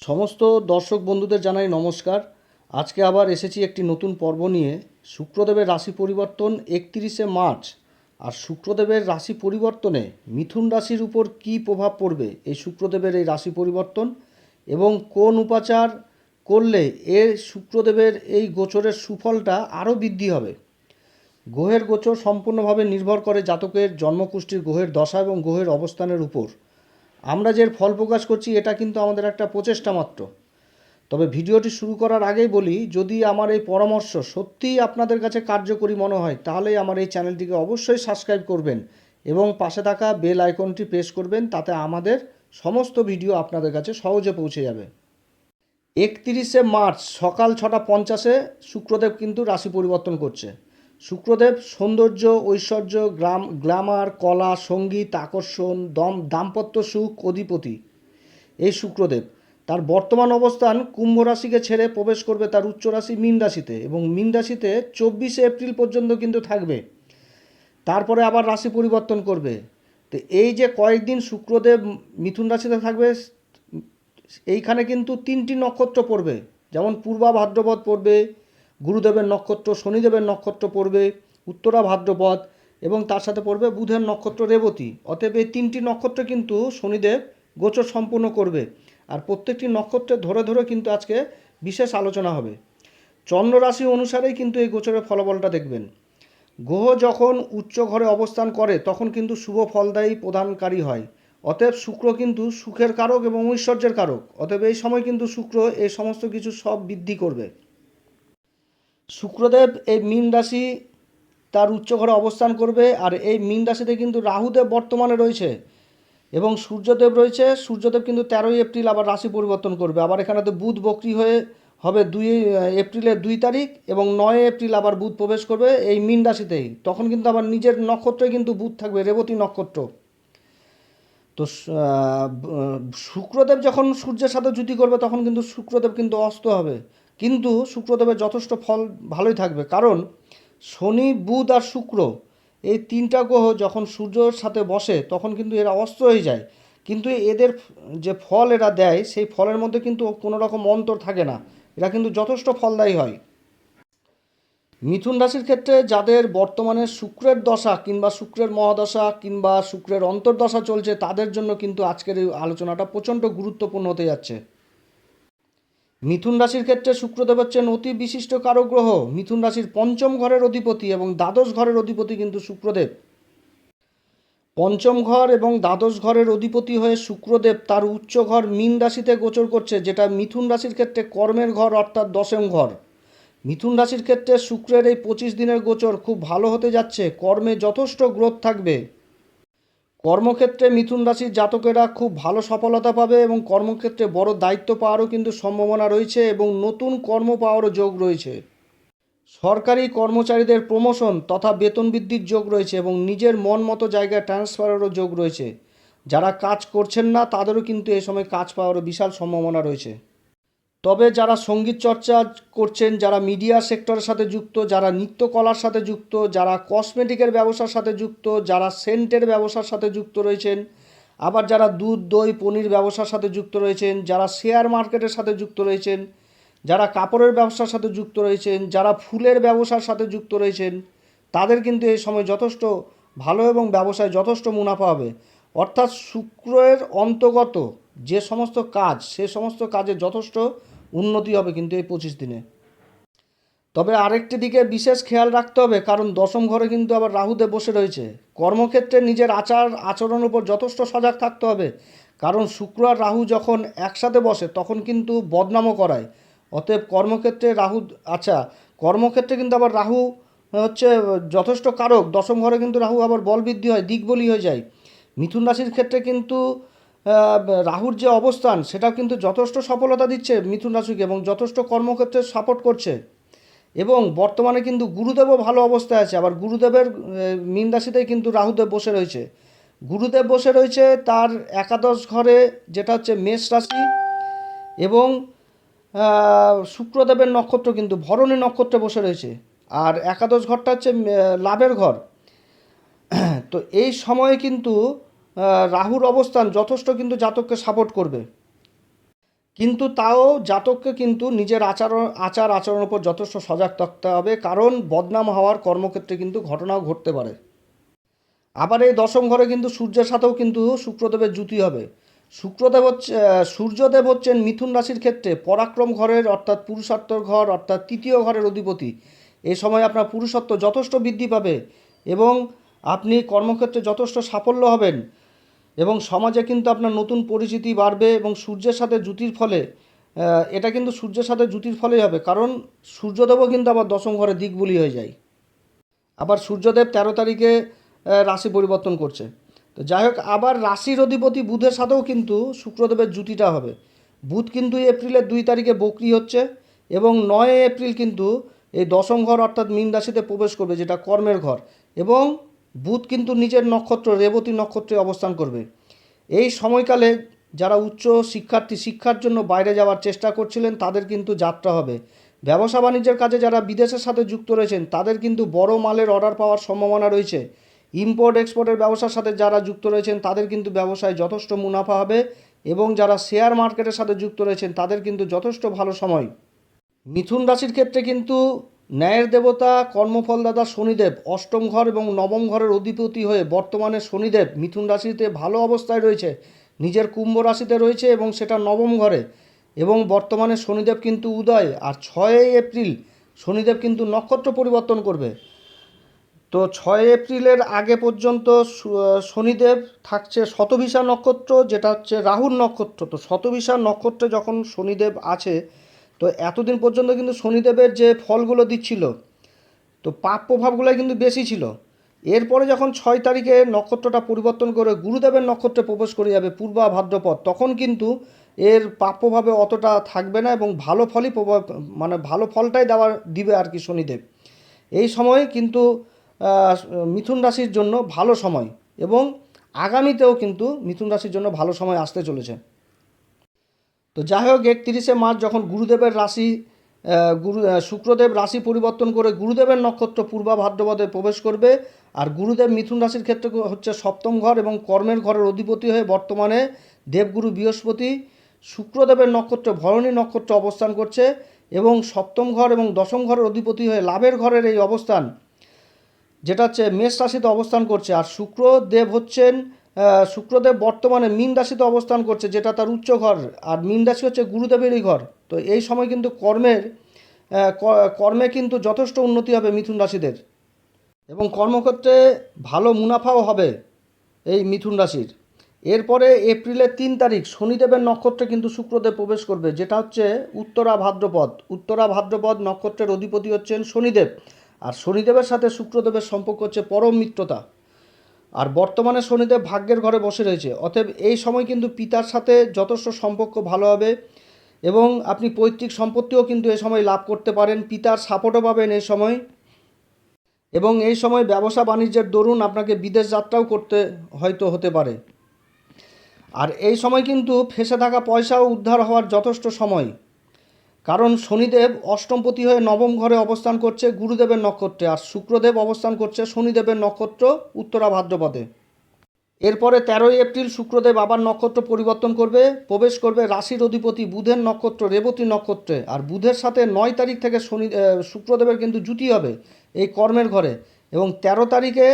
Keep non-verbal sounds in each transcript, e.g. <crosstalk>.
সমস্ত দর্শক বন্ধুদের জানাই নমস্কার। আজকে আবার এসেছি একটি নতুন পর্ব নিয়ে। শুক্রদেবের রাশি পরিবর্তন একত্রিশে মার্চ। আর শুক্রদেবের রাশি পরিবর্তনে মিথুন রাশির উপর কী প্রভাব পড়বে এই শুক্রদেবের এই রাশি পরিবর্তন? এবং কোন উপাচার করলে এর শুক্রদেবের এই গোচরের সুফলটা আরও বৃদ্ধি হবে? গ্রহের গোচর সম্পূর্ণভাবে নির্ভর করে জাতকের জন্মকুষ্ঠির গ্রহের দশা এবং গ্রহের অবস্থানের উপর। আমরা যে ফল প্রকাশ করছি, এটা কিন্তু আমাদের একটা প্রচেষ্টা মাত্র। তবে ভিডিওটি শুরু করার আগেই বলি, যদি আমার এই পরামর্শ সত্যিই আপনাদের কাছে কার্যকরী মনে হয়, তাহলেই আমার এই চ্যানেলটিকে অবশ্যই সাবস্ক্রাইব করবেন এবং পাশে থাকা বেল আইকনটি প্রেস করবেন, তাতে আমাদের সমস্ত ভিডিও আপনাদের কাছে সহজে পৌঁছে যাবে। একত্রিশে মার্চ সকাল ছটা পঞ্চাশে শুক্রদেব কিন্তু রাশি পরিবর্তন করছে। শুক্রদেব সৌন্দর্য, ঐশ্বর্য, গ্রাম গ্ল্যামার, কলা, সংগীত, আকর্ষণ, দম দাম্পত্য সুখ, অধিপতি। এই শুক্রদেব তার বর্তমান অবস্থান কুম্ভ রাশিকে ছেড়ে প্রবেশ করবে তার উচ্চ রাশি মীন রাশিতে এবং মীন রাশিতে চব্বিশে এপ্রিল পর্যন্ত কিন্তু থাকবে। তারপরে আবার রাশি পরিবর্তন করবে। তো এই যে কয়েকদিন শুক্রদেব মিথুন রাশিতে থাকবে, এইখানে কিন্তু তিনটি নক্ষত্র পড়বে। যেমন পূর্বা ভাদ্রপদ পড়বে গুরুদেবের নক্ষত্র, শনিদেবের নক্ষত্র পড়বে উত্তরা ভাদ্রপদ এবং তার সাথে পড়বে বুধের নক্ষত্র রেবতী। অতএব এই তিনটি নক্ষত্র কিন্তু শনিদেব গোচর সম্পূর্ণ করবে। আর প্রত্যেকটি নক্ষত্রে ধরে ধরে কিন্তু আজকে বিশেষ আলোচনা হবে। চন্দ্র রাশি অনুসারেই কিন্তু এই গোচরের ফলাফলটা দেখবেন। গ্রহ যখন উচ্চ ঘরে অবস্থান করে, তখন কিন্তু শুভ ফলদায়ী প্রদানকারী হয়। অতএব শুক্র কিন্তু সুখের কারক এবং ঐশ্বর্যের কারক। অতএব এই সময় কিন্তু শুক্র এই সমস্ত কিছু সব বৃদ্ধি করবে। শুক্রদেব এই মীন রাশি তার উচ্চ ঘরে অবস্থান করবে আর এই মীন রাশিতে কিন্তু রাহুদেব বর্তমানে রয়েছে এবং সূর্যদেব রয়েছে। সূর্যদেব কিন্তু তেরোই এপ্রিল আবার রাশি পরিবর্তন করবে। আবার এখানে তো বুধ বক্রি হয়ে হবে দুই এপ্রিলের দুই তারিখ এবং নয় এপ্রিল আবার বুধ প্রবেশ করবে এই মীন রাশিতেই। তখন কিন্তু আবার নিজের নক্ষত্রে কিন্তু বুধ থাকবে, রেবতী নক্ষত্র। তো শুক্রদেব যখন সূর্যের সাথে জুতি করবে, তখন কিন্তু শুক্রদেব কিন্তু অস্ত হবে। কিন্তু শুক্রদেবের যথেষ্ট ফল ভালোই থাকবে। কারণ শনি, বুধ আর শুক্র এই তিনটা গ্রহ যখন সূর্যর সাথে বসে, তখন কিন্তু এরা অস্ত হয়ে যায়। কিন্তু এদের যে ফল এরা দেয়, সেই ফলের মধ্যে কিন্তু কোনো রকম অন্তর থাকে না। এরা কিন্তু যথেষ্ট ফলদায়ী হয়। মিথুন রাশির ক্ষেত্রে যাদের বর্তমানে শুক্রের দশা কিংবা শুক্রের মহাদশা কিংবা শুক্রের অন্তর্দশা চলছে, তাদের জন্য কিন্তু আজকের এই আলোচনাটা প্রচণ্ড গুরুত্বপূর্ণ হতে যাচ্ছে। মিথুন রাশির ক্ষেত্রে শুক্রদেব হচ্ছেন অতি বিশিষ্ট কারক গ্রহ। মিথুন রাশির পঞ্চম ঘরের অধিপতি এবং দ্বাদশ ঘরের অধিপতি কিন্তু শুক্রদেব। পঞ্চম ঘর এবং দ্বাদশ ঘরের অধিপতি হয়ে শুক্রদেব তার উচ্চ ঘর মীন রাশিতে গোচর করছে, যেটা মিথুন রাশির ক্ষেত্রে কর্মের ঘর অর্থাৎ দশম ঘর। মিথুন রাশির ক্ষেত্রে শুক্রের এই পঁচিশ দিনের গোচর খুব ভালো হতে যাচ্ছে, কর্মে যথেষ্ট গ্রোথ থাকবে। কর্মক্ষেত্রে মিথুন রাশির জাতকেরা খুব ভালো সফলতা পাবে এবং কর্মক্ষেত্রে বড় দায়িত্ব পাওয়ারও কিন্তু সম্ভাবনা রয়েছে এবং নতুন কর্ম পাওয়ারও যোগ রয়েছে। সরকারি কর্মচারীদের প্রমোশন তথা বেতন বৃদ্ধির যোগ রয়েছে এবং নিজের মন মতো জায়গায় ট্রান্সফারেরও যোগ রয়েছে। যারা কাজ করছেন না, তাদেরও কিন্তু এ সময় কাজ পাওয়ারও বিশাল সম্ভাবনা রয়েছে। তবে যারা সংগীত চর্চা করছেন, যারা মিডিয়া সেক্টরের সাথে যুক্ত, যারা নৃত্যকলার সাথে যুক্ত, যারা কসমেটিকের ব্যবসার সাথে যুক্ত, যারা সেন্টের ব্যবসার সাথে যুক্ত রয়েছেন, আবার যারা দুধ, দই, পনির ব্যবসার সাথে যুক্ত রয়েছেন, যারা শেয়ার মার্কেটের সাথে যুক্ত রয়েছেন, যারা কাপড়ের ব্যবসার সাথে যুক্ত রয়েছেন, যারা ফুলের ব্যবসার সাথে যুক্ত রয়েছেন, তাদের কিন্তু এই সময় যথেষ্ট ভালো এবং ব্যবসায় যথেষ্ট মুনাফা হবে। অর্থাৎ শুক্রের অন্তর্গত যে সমস্ত কাজ, সে সমস্ত কাজে যথেষ্ট উন্নতি হবে কিন্তু এই পঁচিশ দিনে। তবে আরেকটি দিকে বিশেষ খেয়াল রাখতে হবে, কারণ দশম ঘরে কিন্তু আবার রাহুদেব বসে রয়েছে। কর্মক্ষেত্রে নিজের আচার আচরণের উপর যথেষ্ট সজাগ থাকতে হবে, কারণ শুক্র আর রাহু যখন একসাথে বসে, তখন কিন্তু বদনামও করায়। অতএব কর্মক্ষেত্রে রাহু আচ্ছা কর্মক্ষেত্রে কিন্তু আবার রাহু হচ্ছে যথেষ্ট কারক। দশম ঘরে কিন্তু রাহু আবার বল বৃদ্ধি হয়, দিকবলি হয়ে যায়। মিথুন রাশির ক্ষেত্রে কিন্তু রাহুর যে অবস্থান, সেটা কিন্তু যথেষ্ট সফলতা দিচ্ছে মিথুন রাশিকে এবং যথেষ্ট কর্মক্ষেত্রে সাপোর্ট করছে। এবং বর্তমানে কিন্তু গুরুদেবও ভালো অবস্থায় আছে। আবার গুরুদেবের মীন রাশিতেই কিন্তু রাহুদেব বসে রয়েছে। গুরুদেব বসে রয়েছে তার একাদশ ঘরে, যেটা হচ্ছে মেষ রাশি এবং শুক্রদেবের নক্ষত্র কিন্তু ভরণী নক্ষত্রে বসে রয়েছে। আর একাদশ ঘরটা হচ্ছে লাভের ঘর। <clears throat> তো এই সময়ে কিন্তু রাহুর অবস্থান যথেষ্ট কিন্তু জাতককে সাপোর্ট করবে। কিন্তু তাও জাতককে কিন্তু নিজের আচরণ আচার আচরণের উপর যথেষ্ট সজাগ থাকতে হবে, কারণ বদনাম হওয়ার কর্মক্ষেত্রে কিন্তু ঘটনাও ঘটতে পারে। আবার এই দশম ঘরে কিন্তু সূর্যের সাথেও কিন্তু শুক্রদেবের জুতি হবে। শুক্রদেব হচ্ছে সূর্যদেব হচ্ছেন মিথুন রাশির ক্ষেত্রে পরাক্রম ঘরের, অর্থাৎ পুরুষার্থর ঘর, অর্থাৎ তৃতীয় ঘরের অধিপতি। এই সময় আপনার পুরুষত্ব যথেষ্ট বৃদ্ধি পাবে এবং আপনি কর্মক্ষেত্রে যথেষ্ট সাফল্য হবেন। এবং সমাজে কিন্তু আপনার নতুন পরিচিতি বাড়বে এবং সূর্যের সাথে জুতির ফলে এটা কিন্তু সূর্যের সাথে জুতির ফলেই হবে। কারণ সূর্যদেবও কিন্তু আবার দশম ঘরে দিকবুলি হয়ে যায়। আবার সূর্যদেব তেরো তারিখে রাশি পরিবর্তন করছে। তো যাই হোক, আবার রাশির অধিপতি বুধের সাথেও কিন্তু শুক্রদেবের জুতিটা হবে। বুধ কিন্তু এপ্রিলের দুই তারিখে বকরি হচ্ছে এবং নয় এপ্রিল কিন্তু এই দশম ঘর অর্থাৎ মীন রাশিতে প্রবেশ করবে, যেটা কর্মের ঘর। এবং বুধ কিন্তু নিজের নক্ষত্র, রেবতী নক্ষত্রে অবস্থান করবে। এই সময়কালে যারা উচ্চ শিক্ষার্থী, শিক্ষার জন্য বাইরে যাওয়ার চেষ্টা করছিলেন, তাদের কিন্তু যাত্রা হবে। ব্যবসা বাণিজ্যের কাজে যারা বিদেশের সাথে যুক্ত রয়েছেন, তাদের কিন্তু বড় মালের অর্ডার পাওয়ার সম্ভাবনা রয়েছে। ইম্পোর্ট এক্সপোর্টের ব্যবসার সাথে যারা যুক্ত রয়েছেন, তাদের কিন্তু ব্যবসায় যথেষ্ট মুনাফা হবে এবং যারা শেয়ার মার্কেটের সাথে যুক্ত রয়েছেন, তাদের কিন্তু যথেষ্ট ভালো সময়। মিথুন রাশির ক্ষেত্রে কিন্তু ন্যায়ের দেবতা কর্মফলদাতা শনিদেব, অষ্টম ঘর এবং নবম ঘরের অধিপতি হয়ে বর্তমানে শনিদেব মিথুন রাশিতে ভালো অবস্থায় রয়েছে। নিজের কুম্ভ রাশিতে রয়েছে এবং সেটা নবম ঘরে। এবং বর্তমানে শনিদেব কিন্তু উদয় আর ছয়ই এপ্রিল শনিদেব কিন্তু নক্ষত্র পরিবর্তন করবে। তো ছয় এপ্রিলের আগে পর্যন্ত শনিদেব থাকছে শতভিসা নক্ষত্র, যেটা হচ্ছে রাহুর নক্ষত্র। তো শতভিসা নক্ষত্রে যখন শনিদেব আছে তো এতদিন পর্যন্ত কিন্তু শনিদেবের যে ফলগুলো দিচ্ছিল, তো পাপ প্রভাবগুলো কিন্তু বেশি ছিল। এরপরে যখন ছয় তারিখে নক্ষত্রটা পরিবর্তন করে গুরুদেবের নক্ষত্রে প্রবেশ করে যাবে পূর্বা ভাদ্রপদ, তখন কিন্তু এর পাপ প্রভাবে অতটা থাকবে না এবং ভালো ফলই প্রভাব মানে ভালো ফলটাই দেওয়ার, দিবে আর কি শনিদেব। এই সময় কিন্তু মিথুন রাশির জন্য ভালো সময় এবং আগামীতেও কিন্তু মিথুন রাশির জন্য ভালো সময় আসতে চলেছে। তো যাই হোক একত্রিশে মার্চ যখন গুরুদেবের রাশি গুরু শুক্রদেব রাশি পরিবর্তন করে গুরুদেবের নক্ষত্র পূর্বা ভাদ্রপদে প্রবেশ করবে, আর গুরুদেব মিথুন রাশির ক্ষেত্রে হচ্ছে সপ্তম ঘর এবং কর্মের ঘরের অধিপতি হয়ে বর্তমানে দেবগুরু বৃহস্পতি, শুক্রদেবের নক্ষত্র ভরণী নক্ষত্র অবস্থান করছে এবং সপ্তম ঘর এবং দশম ঘরের অধিপতি হয়ে লাভের ঘরের এই অবস্থান, যেটা হচ্ছে মেষ রাশিতে অবস্থান করছে। আর শুক্রদেব হচ্ছেন শুক্রদেব বর্তমানে মীন রাশিতে অবস্থান করছে, যেটা তার উচ্চ ঘর। আর মীন রাশি হচ্ছে গুরুদেবেরই ঘর। তো এই সময় কিন্তু কর্মের কর্মে কিন্তু যথেষ্ট উন্নতি হবে মিথুন রাশিদের। এবং কর্মক্ষেত্রে ভালো মুনাফাও হবে এই মিথুন রাশির। এরপরে এপ্রিলের তিন তারিখ, শনিদেবের নক্ষত্রে কিন্তু শুক্রদেব প্রবেশ করবে, যেটা হচ্ছে উত্তরা ভাদ্রপদ। উত্তরা ভাদ্রপদ নক্ষত্রের অধিপতি হচ্ছেন শনিদেব। আর শনিদেবের সাথে শুক্রদেবের সম্পর্ক হচ্ছে পরম মিত্রতা। আর বর্তমানে শনিদেব ভাগ্যের ঘরে বসে রয়েছে। অতএব এই সময় কিন্তু পিতার সাথে যথেষ্ট সম্পর্ক ভালো হবে এবং আপনি পৈতৃক সম্পত্তিও কিন্তু এই সময় লাভ করতে পারেন। পিতার সাপোর্টও পাবেন এই সময়। এবং এই সময় ব্যবসা বাণিজ্যের দরুন আপনাকে বিদেশ যাত্রাও করতে হয়তো হতে পারে। আর এই সময় কিন্তু ফেসে থাকা পয়সাও উদ্ধার হওয়ার যথেষ্ট সময়। কারণ শনিদেব অষ্টমপতি হয়ে নবম ঘরে অবস্থান করছে গুরুদেবের নক্ষত্রে আর শুক্রদেব অবস্থান করছে শনিদেবের নক্ষত্র উত্তরা ভাদ্রপদে। এরপরে তেরোই এপ্রিল শুক্রদেব আবার নক্ষত্র পরিবর্তন করবে, প্রবেশ করবে রাশির অধিপতি বুধের নক্ষত্র, রেবতী নক্ষত্রে। আর বুধের সাথে নয় তারিখ থেকে শনি শুক্রদেবের কিন্তু জুটি হবে এই কর্মের ঘরে। এবং তেরো তারিখে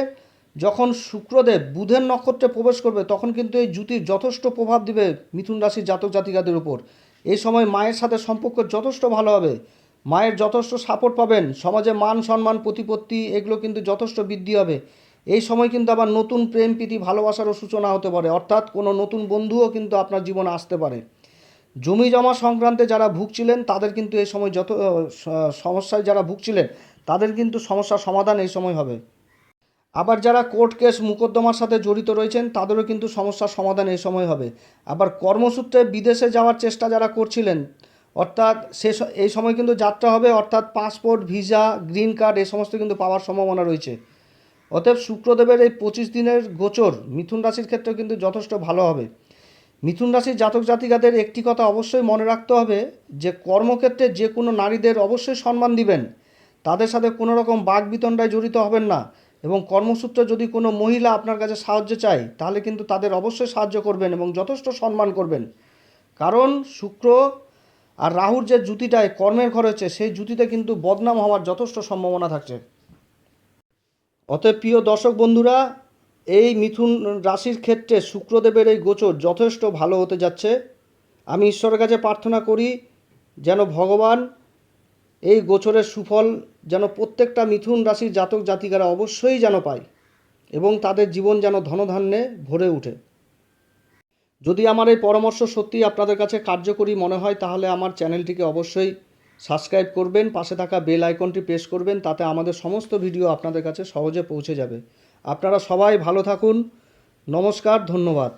যখন শুক্রদেব বুধের নক্ষত্রে প্রবেশ করবে, তখন কিন্তু এই জুতির যথেষ্ট প্রভাব দিবে মিথুন রাশির জাতক জাতিকাদের উপর। এই সময় মায়ের সাথে সম্পর্ক যথেষ্ট ভালো হবে। মায়ের যথেষ্ট সাপোর্ট পাবেন। সমাজে মান সম্মান, প্রতিপত্তি এগুলো কিন্তু যথেষ্ট বৃদ্ধি হবে। এই সময় কিন্তু আবার নতুন প্রেম প্রীতি ভালোবাসারও সূচনা হতে পারে। অর্থাৎ কোনো নতুন বন্ধুও কিন্তু আপনার জীবনে আসতে পারে। জমি জমা সংক্রান্তে যারা ভুগছিলেন, তাদের কিন্তু এই সময় যত সমস্যায় যারা ভুগছিলেন, তাদের কিন্তু সমস্যার সমাধান এই সময় হবে। আবার যারা কোর্ট কেস মোকদ্দমার সাথে জড়িত রয়েছেন, তাদেরও কিন্তু সমস্যার সমাধান এই সময় হবে। আবার কর্মসূত্রে বিদেশে যাওয়ার চেষ্টা যারা করছিলেন, অর্থাৎ সে এই সময় কিন্তু যাত্রা হবে, অর্থাৎ পাসপোর্ট, ভিসা, গ্রিন কার্ড এই সমস্ত কিন্তু পাওয়ার সম্ভাবনা রয়েছে। অতএব শুক্রদেবের এই পঁচিশ দিনের গোচর মিথুন রাশির ক্ষেত্রেও কিন্তু যথেষ্ট ভালো হবে। মিথুন রাশির জাতক জাতিকাদের একটি কথা অবশ্যই মনে রাখতে হবে, যে কর্মক্ষেত্রে যে কোনো নারীদের অবশ্যই সম্মান দিবেন। তাদের সাথে কোনো রকম বাঘ বিতণ্ডায় জড়িত হবেন না। এবং কর্মসূত্রে যদি কোনো মহিলা আপনার কাছে সাহায্য চায়, তাহলে কিন্তু তাদের অবশ্যই সাহায্য করবেন এবং যথেষ্ট সম্মান করবেন। কারণ শুক্র আর রাহুর যে জুতিটায় কর্মের ঘর হচ্ছে সেই জুতিতে কিন্তু বদনাম হওয়ার যথেষ্ট সম্ভাবনা থাকছে। অতএব প্রিয় দর্শক বন্ধুরা, এই মিথুন রাশির ক্ষেত্রে শুক্রদেবের এই গোচর যথেষ্ট ভালো হতে যাচ্ছে। আমি ঈশ্বরের কাছে প্রার্থনা করি, যেন ভগবান এই গোচরের সুফল যেন প্রত্যেকটা মিথুন রাশির জাতক জাতিকারা অবশ্যই যেন পায় এবং তাদের জীবন যেন ধনধান্যে ভরে ওঠে। যদি আমার এই পরামর্শ সত্যি আপনাদের কাছে কার্যকরী মনে হয়, তাহলে আমার চ্যানেলটিকে অবশ্যই সাবস্ক্রাইব করবেন, পাশে থাকা বেল আইকনটি প্রেস করবেন, তাতে আমাদের সমস্ত ভিডিও আপনাদের কাছে সহজে পৌঁছে যাবে। আপনারা সবাই ভালো থাকুন। নমস্কার, ধন্যবাদ।